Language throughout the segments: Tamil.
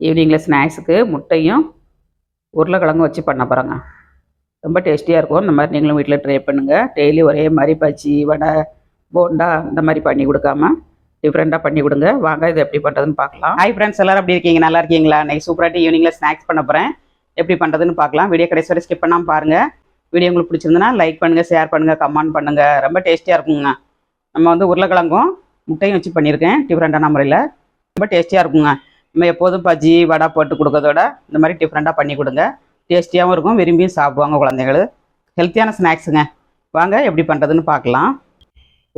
ஈவினிங்கில் ஸ்நாக்ஸுக்கு முட்டையும் உருளைக்கிழங்கும் வச்சு பண்ண போகிறேங்க ரொம்ப டேஸ்டியாக இருக்கும். இந்த மாதிரி நீங்களும் வீட்டில் ட்ரை பண்ணுங்கள் டெய்லி ஒரே மாதிரி பச்சி வடை போண்டா இந்த மாதிரி பண்ணி கொடுக்காம டிஃப்ரெண்ட்டாக பண்ணி கொடுங்க. வாங்க இது எப்படி பண்ணுறதுன்னு பார்க்கலாம். ஹாய் ஃப்ரெண்ட்ஸ் எல்லாரும் எப்படி இருக்கீங்க? நல்லா இருக்கீங்களா? இன்னைக்கு சூப்பராக ஈவினிங்கில் ஸ்நாக்ஸ் பண்ண போகிறேன் எப்படி பண்ணுறதுன்னு பார்க்கலாம். வீடியோ கடைசி வரை ஸ்கிப் பண்ணாமல் பாருங்கள் வீடியோ உங்களுக்கு பிடிச்சிருந்தனா லைக் பண்ணுங்கள் ஷேர் பண்ணுங்கள் கமெண்ட் பண்ணுங்கள் ரொம்ப டேஸ்டியாக இருக்குங்க. நம்ம வந்து உருளைக்கிழங்கும் முட்டையும் வச்சு பண்ணியிருக்கேன். டிஃப்ரெண்ட்டான முறையில். ரொம்ப டேஸ்டியாக இருக்குங்க. நம்ம எப்போதும் பஜ்ஜி வடை போட்டு கொடுக்கறதோட இந்த மாதிரி டிஃப்ரெண்ட்டாக பண்ணி கொடுங்க. டேஸ்டியாகவும் இருக்கும் விரும்பியும் சாப்பிடுவாங்க குழந்தைகள். ஹெல்த்தியான ஸ்நாக்ஸுங்க வாங்க எப்படி பண்ணுறதுன்னு பார்க்கலாம்.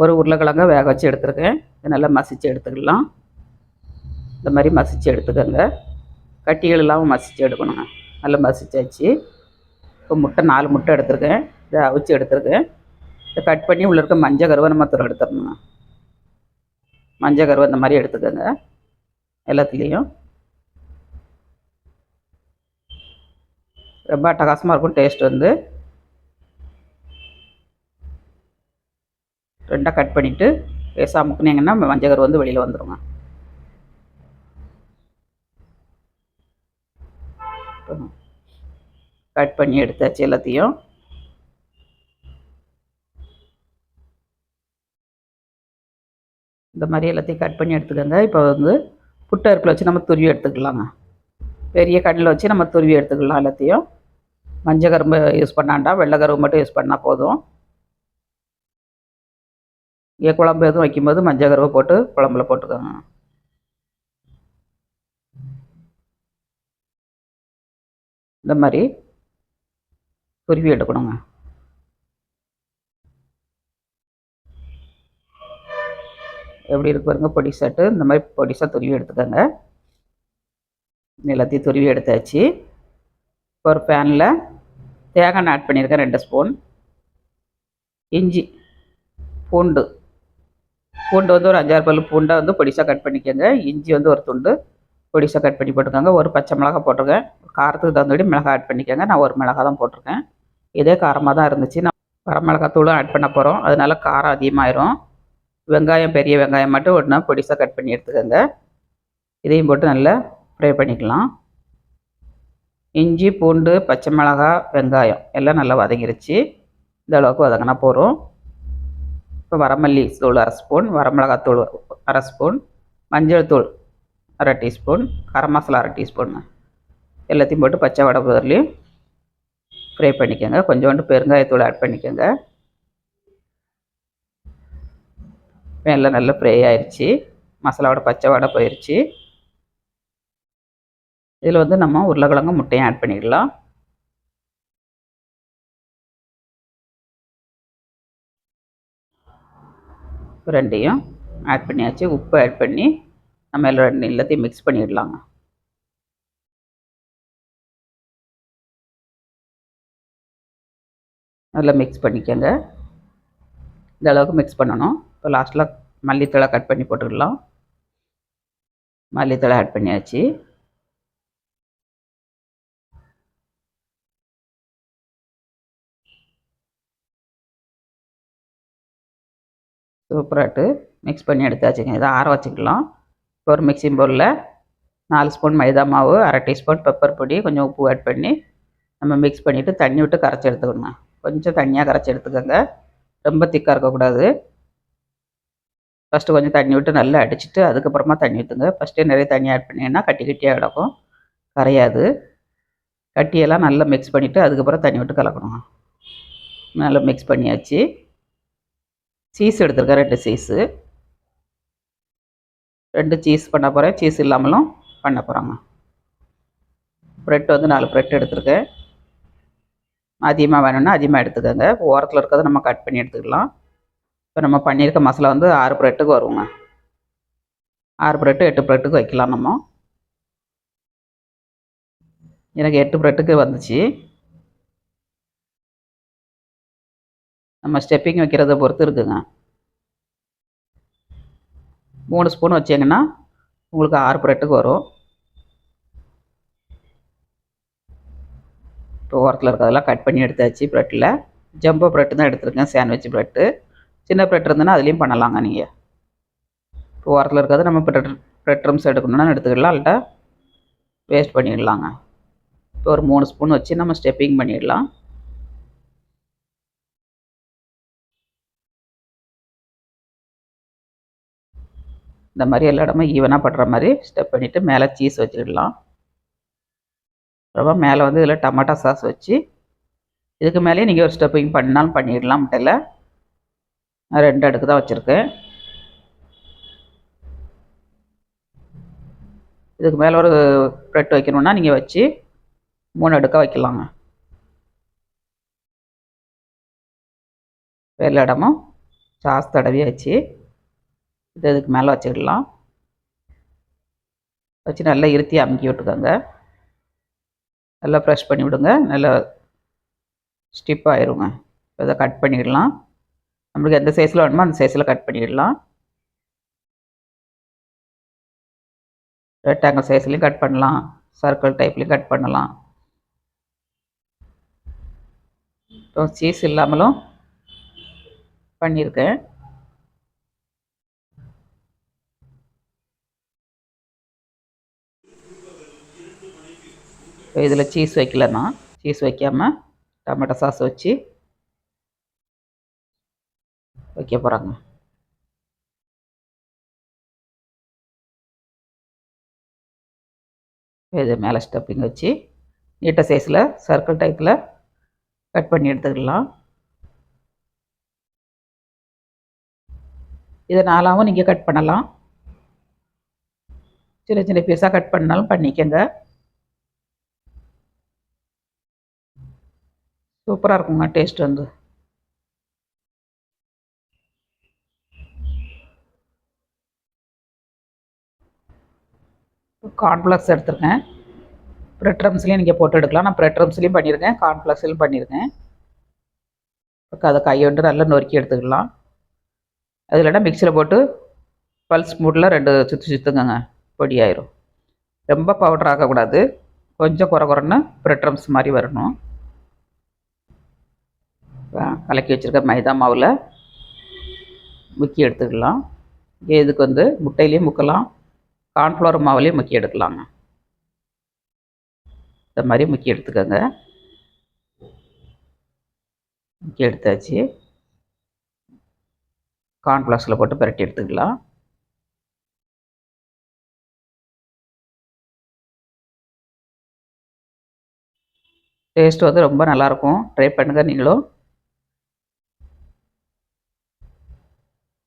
ஒரு உருளைக்கிழங்க வேக வச்சு எடுத்துருக்கேன். இதை நல்லா மசிச்சு எடுத்துக்கலாம். இந்த மாதிரி மசிச்சு எடுத்துக்கோங்க. கட்டிகள் இல்லாமல் மசிச்சு எடுக்கணுங்க. நல்லா மசிச்சாச்சு. இப்போ முட்டை நாலு முட்டை எடுத்துருக்கேன். இதை அவிச்சு எடுத்துருக்கேன். இதை கட் பண்ணி உள்ள இருக்க மஞ்சள் கருவை நம்ம துறை எடுத்துடணுங்க. மஞ்சள் கருவை இந்த மாதிரி எடுத்துக்கோங்க. எல்லாத்துலேயும். ரொம்ப அட்டகாசமாக இருக்கும் டேஸ்ட் வந்து. ரெண்டாக கட் பண்ணிவிட்டு லேசாக முக்கினீங்கன்னா மஞ்சகர் வந்து வெளியில் வந்துடுங்க கட் பண்ணி எடுத்தாச்சு எல்லாத்தையும். இந்த மாதிரி எல்லாத்தையும் கட் பண்ணி எடுத்துக்கோங்க. இப்போ வந்து புட்டை வச்சு நம்ம துருவி எடுத்துக்கலாங்க. பெரிய கண்ணில் வச்சு நம்ம துருவி எடுத்துக்கலாம் எல்லாத்தையும். மஞ்சள் கரும்பு யூஸ் பண்ணாண்டா வெள்ளை கரும்பு மட்டும் யூஸ் பண்ணால் போதும். இங்கே குழம்பு எதுவும் வைக்கும்போது மஞ்சள் கருவை போட்டு குழம்புல போட்டுக்கோங்க. இந்த மாதிரி துருவி எடுக்கணுங்க. எப்படி இருக்கு பாருங்க பொடி சட்டு. இந்த மாதிரி பொடிசாக துருவி எடுத்துக்கோங்க. எல்லாத்தையும் துருவி எடுத்தாச்சு. ஒரு பேனில் தேங்காய் ஆட் பண்ணியிருக்கேன் ரெண்டு ஸ்பூன் இஞ்சி பூண்டு. பூண்டு வந்து ஒரு அஞ்சாறு பல்லு பூண்டை வந்து பொடிசாக கட் பண்ணிக்கோங்க. இஞ்சி வந்து ஒரு துண்டு பொடிசாக கட் பண்ணி போட்டுக்கோங்க. ஒரு பச்சை மிளகா போட்டிருக்கேன். காரத்துக்கு தகுந்தபடி மிளகா ஆட் பண்ணிக்கோங்க. நான் ஒரு மிளகா தான் போட்டிருக்கேன். இதே காரமாக தான் இருந்துச்சு. நான் வரமிளகாத்தூளும் ஆட் பண்ண போகிறோம் அதனால காரம் அதிகமாயிரும். வெங்காயம் பெரிய வெங்காயம் மட்டும் ஒன்றா பொடிசாக கட் பண்ணி எடுத்துக்கோங்க. இதையும் போட்டு நல்லா ஃப்ரை பண்ணிக்கலாம். இஞ்சி பூண்டு பச்சை மிளகா வெங்காயம் எல்லாம் நல்லா வதங்கிருச்சு. இந்த அளவுக்கு வதங்கினா போகிறோம் இப்போ வரமல்லி தூள் அரை ஸ்பூன் வரமிளகாத்தூள் அரை ஸ்பூன் மஞ்சள் தூள் அரை டீஸ்பூன் கரம் மசாலா அரை டீஸ்பூன் எல்லாத்தையும் போட்டு பச்சை வடை புதர்லேயும் ஃப்ரை பண்ணிக்கோங்க. கொஞ்சோண்டு பெருங்காயத்தூள் ஆட் பண்ணிக்கோங்க. இப்போ எல்லாம் நல்லா ஃப்ரை ஆயிடுச்சு மசாலாவோட பச்சை வடை போயிடுச்சு இதில் வந்து நம்ம உருளைக்கிழங்கு முட்டையும் ஆட் பண்ணிடலாம். ரெண்டையும் ஆட் பண்ணியாச்சு. உப்பு ஆட் பண்ணி நம்ம எல்லாம் ரெண்டு எல்லாத்தையும் மிக்ஸ் பண்ணிடலாங்க. நல்லா மிக்ஸ் பண்ணிக்கோங்க. இந்த அளவுக்கு மிக்ஸ் பண்ணணும். இப்போ லாஸ்ட்டில் மல்லித்தழை கட் பண்ணி போட்டுக்கலாம். மல்லித்தழை ஆட் பண்ணியாச்சு. சூப்பராகிட்டு மிக்ஸ் பண்ணி எடுத்தாச்சுங்க. இதை ஆற வச்சுக்கலாம். இப்போ ஒரு மிக்சிங் பவுலில் நாலு ஸ்பூன் மைதா மாவு அரை டீஸ்பூன் பெப்பர் பொடி கொஞ்சம் உப்பு ஆட் பண்ணி நம்ம மிக்ஸ் பண்ணிவிட்டு தண்ணி விட்டு கரைச்சி எடுத்துக்கணும் கொஞ்சம் தண்ணியாக கரைச்சி எடுத்துக்கோங்க. ரொம்ப திக்காக இருக்கக்கூடாது. ஃபஸ்ட்டு கொஞ்சம் தண்ணி விட்டு நல்லா அடிச்சுட்டு அதுக்கப்புறமா தண்ணி ஊற்றுங்க ஃபஸ்ட்டே நிறைய தண்ணி ஆட் பண்ணிங்கன்னா கட்டி கட்டியாக கிடக்கும். கரையாது. கட்டியெல்லாம் நல்லா மிக்ஸ் பண்ணிவிட்டு அதுக்கப்புறம் தண்ணி விட்டு கலக்கணும் நல்லா மிக்ஸ் பண்ணியாச்சு. சீஸ் எடுத்துருக்கேன் ரெண்டு சீஸு ரெண்டு சீஸ் பண்ண போகிறேன் சீஸ் இல்லாமலும் பண்ண போகிறாங்க ப்ரெட் வந்து நாலு ப்ரெட் எடுத்துருக்கேன். அதிகமாக வேணும்னா அதிகமாக எடுத்துக்கோங்க. ஓரத்தில் இருக்கிறத நம்ம கட் பண்ணி எடுத்துக்கலாம். இப்போ நம்ம பண்ணியிருக்க மசாலா வந்து ஆறு ப்ரெட்டுக்கு வருவோங்க ஆறு ப்ரெட்டு எட்டு ப்ரெட்டுக்கு வைக்கலாம் நம்ம. எனக்கு எட்டு ப்ரெட்டுக்கு வந்துச்சு. நம்ம ஸ்டெப்பிங் வைக்கிறத பொறுத்து இருக்குங்க. மூணு ஸ்பூன் வச்சிங்கன்னா உங்களுக்கு ஆறு ப்ரெட்டுக்கு வரும். இப்போ ஓரத்தில் இருக்கிறதெல்லாம் கட் பண்ணி எடுத்தாச்சு ப்ரெட்டில் ஜம்போ ப்ரெட்டு தான் எடுத்துருக்கேன் சாண்ட்விச் ப்ரெட்டு. சின்ன ப்ரெட் இருந்ததுன்னா அதுலேயும் பண்ணலாங்க நீங்கள் இப்போ ஓரத்தில் இருக்கிறது நம்ம ப்ரெட் ப்ரெட் ட்ரம்ஸ் எடுக்கணும்னா எடுத்துக்கலாம் இல்லை வேஸ்ட் பண்ணிடலாங்க. இப்போ ஒரு மூணு ஸ்பூன் வச்சு நம்ம ஸ்டெப்பிங் பண்ணிடலாம். இந்த மாதிரி எல்லா இடமும் ஈவனாக படுற மாதிரி ஸ்டெப் பண்ணிவிட்டு மேலே சீஸ் வச்சுக்கிடலாம் அப்புறமா மேலே வந்து இதில் டமாட்டா சாஸ் வச்சு இதுக்கு மேலேயே நீங்கள் ஒரு ஸ்டெப்பிங் பண்ணாலும் பண்ணிடலாம் முட்டையில். ரெண்டு அடுக்கு தான் வச்சுருக்கேன். இதுக்கு மேலே ஒரு ப்ரெட் வைக்கணுன்னா நீங்கள் வச்சு மூணு அடுக்காக வைக்கலாங்க. வெள்ள இடமும் சாஸ் தடவி வச்சு இது இதுக்கு மேலே வச்சிடலாம் வச்சு நல்லா இருத்தி அமுக்கி விட்டுக்கோங்க. நல்லா ஃப்ரெஷ் பண்ணி விடுங்க. நல்லா ஸ்டிப் ஆயிருங்க. இதை கட் பண்ணிடலாம். நம்மளுக்கு எந்த சைஸில் வேணுமோ அந்த சைஸில் கட் பண்ணிடலாம். ரெக்டாங்கிள் சைஸ்லேயும் கட் பண்ணலாம். சர்க்கிள் டைப்லேயும் கட் பண்ணலாம். இப்போ சீஸ் இல்லாமலும் பண்ணியிருக்கேன். இதில் சீஸ் வைக்கலன்னா சீஸ் வைக்காமல் டொமேட்டோ சாஸ் வச்சு வைக்க போகிறாங்க இது மேலே ஸ்டப்பிங் வச்சு நீட்ட சைஸில் சர்க்கிள் டைப்பில் கட் பண்ணி எடுத்துக்கலாம். இதை நாலாவும் நீங்கள் கட் பண்ணலாம். சின்ன சின்ன பீஸாக கட் பண்ணாலும் பண்ணிக்கங்க. சூப்பராக இருக்குங்க டேஸ்ட் வந்து. கார்ன்ஃப்ளக்ஸ் எடுத்துருக்கேன். ப்ரெட் ரம்ஸ்லேயும் நீங்கள் போட்டு எடுக்கலாம். நான் ப்ரெட் ரம்ஸ்லேயும் பண்ணியிருக்கேன். கார்ன்ஃப்ளக்ஸ்லையும் பண்ணியிருக்கேன். அதை கையொண்டு நல்லா நொறுக்கி எடுத்துக்கலாம். அது இல்லைன்னா மிக்சியில் போட்டு பல்ஸ் மூட்டில் ரெண்டு சுற்றி சுற்றுங்கங்க பொடி ஆயிரும். ரொம்ப பவுடர் ஆகக்கூடாது. கொஞ்சம் குறை குறைன்னு ப்ரெட் ரம்ஸ் மாதிரி வரணும். கலக்கி வச்சுருக்க மைதா மாவில் முக்கி எடுத்துக்கலாம். இதுக்கு வந்து முட்டையிலையும் முக்கலாம். கார்ன்ஃப்ளவர் மாவுலேயும் முக்கி எடுக்கலாங்க. இந்த மாதிரி முக்கி எடுத்துக்கோங்க. முக்கி எடுத்தாச்சு. கார்ன்ஃப்ளவர்ஸில் போட்டு பரட்டி எடுத்துக்கலாம். டேஸ்ட் வந்து ரொம்ப நல்லாயிருக்கும். ட்ரை பண்ணுங்கள் நீங்களும்.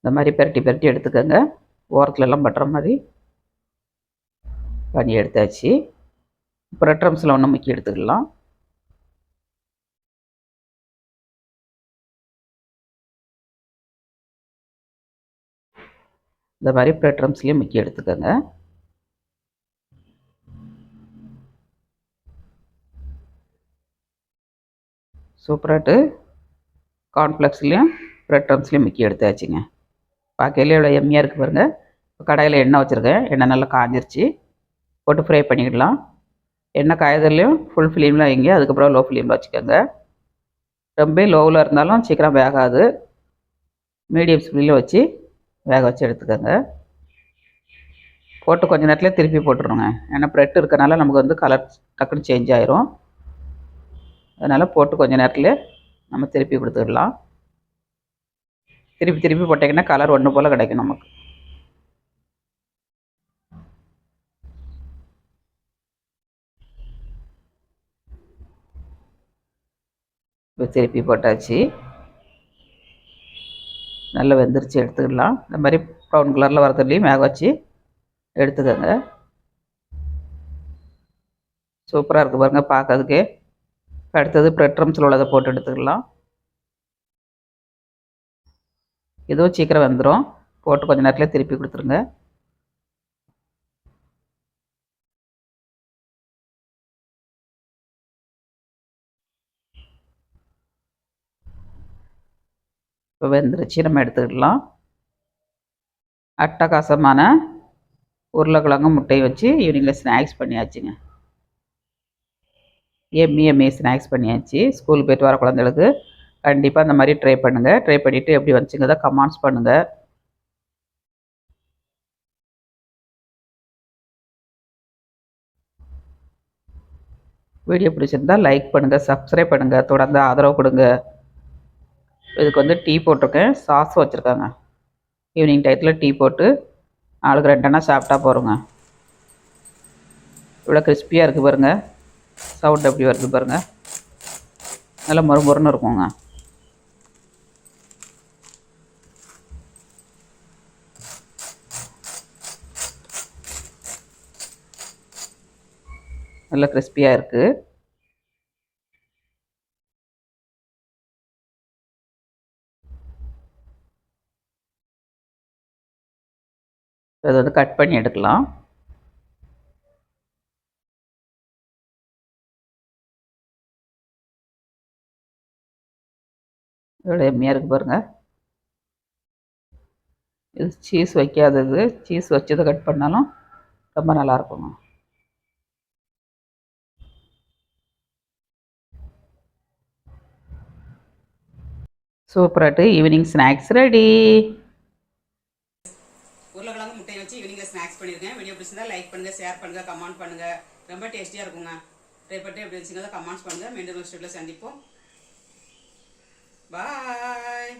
இந்த மாதிரி பரட்டி பரட்டி எடுத்துக்கோங்க. ஓரத்துலலாம் பட்டுற மாதிரி. பண்ணி எடுத்தாச்சு. ப்ரெட் ட்ரம்ஸில் ஒன்று முக்கி எடுத்துக்கலாம். இந்த மாதிரி ப்ரெட் ட்ரம்ஸ்லேயும் முக்கி எடுத்துக்கோங்க. சூப்பராட்டு கார்ன்ஃப்ளெக்ஸ்லேயும் ப்ரெட் ட்ரம்ஸ்லேயும் முக்கி எடுத்தாச்சுங்க. பார்க்கையிலே எவ்வளோ எம்மியாக இருக்குது பாருங்கள் இப்போ கடையில் எண்ணெய் வச்சுருக்கேன். எண்ணெய் நல்லா காஞ்சிருச்சு. போட்டு ஃப்ரை பண்ணிக்கலாம் எண்ணெய் காயதுலையும் ஃபுல் ஃப்ளேமில் வைங்க அதுக்கப்புறம் லோ ஃப்ளேமில் வச்சுக்கோங்க. ரொம்ப லோவில் இருந்தாலும் சீக்கிரம் வேகாது. மீடியம் ஸ்பீடில் வச்சு வேக வச்சு எடுத்துக்கோங்க. போட்டு கொஞ்சம் நேரத்தில் திருப்பி போட்டுருங்க. ஏன்னா ப்ரெட் இருக்கனால நமக்கு வந்து கலர் டக்குன்னு சேஞ்ச் ஆயிரும். அதனால் போட்டு கொஞ்சம் நேரத்தில் நம்ம திருப்பி கொடுத்துடலாம். திருப்பி திருப்பி போட்டிங்கன்னா கலர் ஒன்று போல் கிடைக்கும் நமக்கு. இப்போ திருப்பி போட்டாச்சு. நல்லா வெந்துருச்சு எடுத்துக்கலாம். இந்த மாதிரி ப்ரௌன் கலரில் வரதுலேயும் வேக வச்சு எடுத்துக்கோங்க. சூப்பராக இருக்குது பாருங்கள் பார்க்கறதுக்கே. அடுத்தது ப்ரெட் ரம்ஸில் உள்ளதை போட்டு எடுத்துக்கலாம். இதுவும் சீக்கிரம் வந்துடும் போட்டு கொஞ்சம் நேரத்தில் திருப்பி கொடுத்துருங்க. இப்போ வெந்துருச்சு. நம்ம எடுத்துக்கிடலாம் அட்டகாசமான உருளைக்கிழங்கு முட்டையை வச்சு ஈவினிங்கில் ஸ்நாக்ஸ் பண்ணியாச்சுங்க. எம்மி எம்மி ஸ்நாக்ஸ் பண்ணியாச்சு. ஸ்கூல் போய்ட்டு வர குழந்தைகளுக்கு கண்டிப்பாக அந்த மாதிரி ட்ரை பண்ணுங்கள் ட்ரை பண்ணிவிட்டு எப்படி வந்துச்சுங்கிறத கமெண்ட்ஸ் பண்ணுங்கள் வீடியோ பிடிச்சிருந்தா லைக் பண்ணுங்கள் சப்ஸ்கிரைப் பண்ணுங்கள் தொடர்ந்து ஆதரவு கொடுங்க. இதுக்கு வந்து டீ போட்டிருக்கேன். சாஸ் வச்சுருக்காங்க. ஈவினிங் டயத்தில் டீ போட்டு ஆளுக்கு ரெண்டெண்ணா சாப்பிட்டா போகிறோங்க இவ்வளோ கிறிஸ்பியாக இருக்குது பாருங்கள் சவுண்ட் எப்படி வருது பாருங்கள் நல்லா மொறுமொறுன்னு இருக்குங்க. நல்லா கிறிஸ்பியாக இருக்குது இதை வந்து கட் பண்ணி எடுக்கலாம். எவ்வளோ எம்மியாக இருக்குது பாருங்கள் இது சீஸ் வைக்காதது. சீஸ் வச்சதை கட் பண்ணாலும் ரொம்ப நல்லாயிருக்குங்க சூப்பராட்டு. ஈவினிங் ஸ்நாக்ஸ் ரெடி உருளைக்கிழங்கு முட்டையை வச்சு ஈவினிங்கில் பண்ணியிருக்கேன் வீடியோ பிடிச்சிருந்தா லைக் பண்ணுங்கள் ஷேர் பண்ணுங்கள் கமெண்ட் பண்ணுங்க. ரொம்ப டேஸ்டியாக இருக்குங்க ட்ரை பண்ணிட்டு எப்படி இருந்துச்சுங்கிறத கமெண்ட்ஸ் பண்ணுங்கள் மீண்டும் ஸ்டூடியோவில் சந்திப்போம். பாய்